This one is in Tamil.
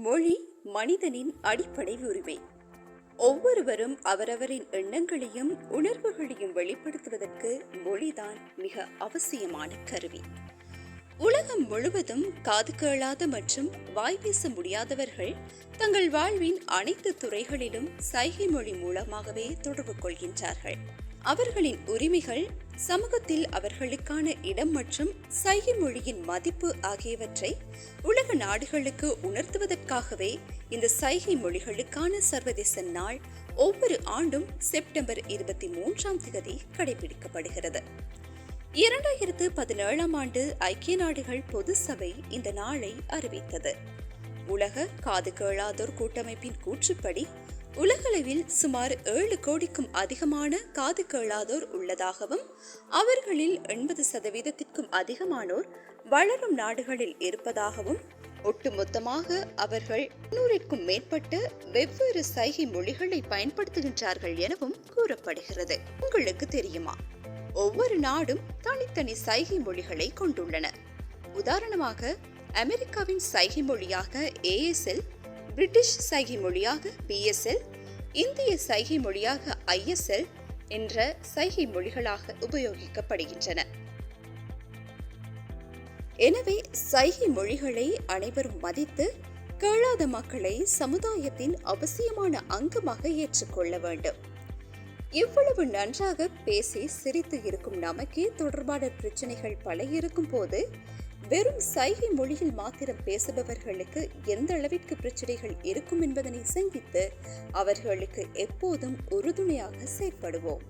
மொழி மனிதனின் அடிப்படை உரிமை. ஒவ்வொருவரும் அவரவரின் எண்ணங்களையும் உணர்வுகளையும் வெளிப்படுத்துவதற்கு மொழிதான் மிக அவசியமான கருவி. உலகம் முழுவதும் காது கேளாத மற்றும் வாய் பேச முடியாதவர்கள் தங்கள் வாழ்வின் அனைத்து துறைகளிலும் சைகை மொழி மூலமாகவே தொடர்பு கொள்கின்றார்கள். அவர்களின் உரிமைகள் சமூகத்தில் அவர்களுக்கான இடம் மற்றும் சைகை மொழியின் மதிப்பு ஆகியவற்றை உலக நாடுகளுக்கு உணர்த்துவதற்காகவே இந்த சைகை மொழிகளுக்கான சர்வதேச நாள் ஒவ்வொரு ஆண்டும் செப்டம்பர் இருபத்தி மூன்றாம் தேதி கடைபிடிக்கப்படுகிறது. இரண்டாயிரத்து பதினேழாம் ஆண்டு ஐக்கிய நாடுகள் பொது சபை இந்த நாளை அறிவித்தது. உலக காது கேளாதோர் கூட்டமைப்பின் கூற்றுப்படி உலகளவில் சுமார் ஏழு கோடிக்கும் அதிகமான காது கேளாதோர் உள்ளதாகவும் அவர்களில் எண்பது சதவீதத்திற்கும் அதிகமானோர் வளரும் நாடுகளில் இருப்பதாகவும் ஒட்டுமொத்தமாக அவர்கள் நூறிற்கும் மேற்பட்ட வெவ்வேறு சைகை மொழிகளை பயன்படுத்துகின்றார்கள் எனவும் கூறப்படுகிறது. உங்களுக்கு தெரியுமா? ஒவ்வொரு நாடும் தனித்தனி சைகை மொழிகளை கொண்டுள்ளன. உதாரணமாக அமெரிக்காவின் சைகை மொழியாக ஏஎஸ்எல் பிரிட்டிஷ் சைகை மொழியாக பிஎஸ்எல் இந்திய சைகை மொழியாக ஐஎஸ்எல் என்ற சைகை மொழிகளாக உபயோகிக்கப்படுகின்றன. எனவே சைகை மொழிகளை அனைவரும் மதித்து கேளாத மக்களை சமுதாயத்தின் அவசியமான அங்கமாக ஏற்றுக்கொள்ள வேண்டும். இவ்வளவு நன்றாக பேசி சிரித்து இருக்கும் நமக்கே தொடர்பான பிரச்சனைகள் பல இருக்கும் போது வெறும் சைகை மொழியில் மாத்திரம் பேசுபவர்களுக்கு எந்த அளவிற்கு பிரச்சனைகள் இருக்கும் என்பதனை சிந்தித்து அவர்களுக்கு எப்போதும் உறுதுணையாக செயற்படுவோம்.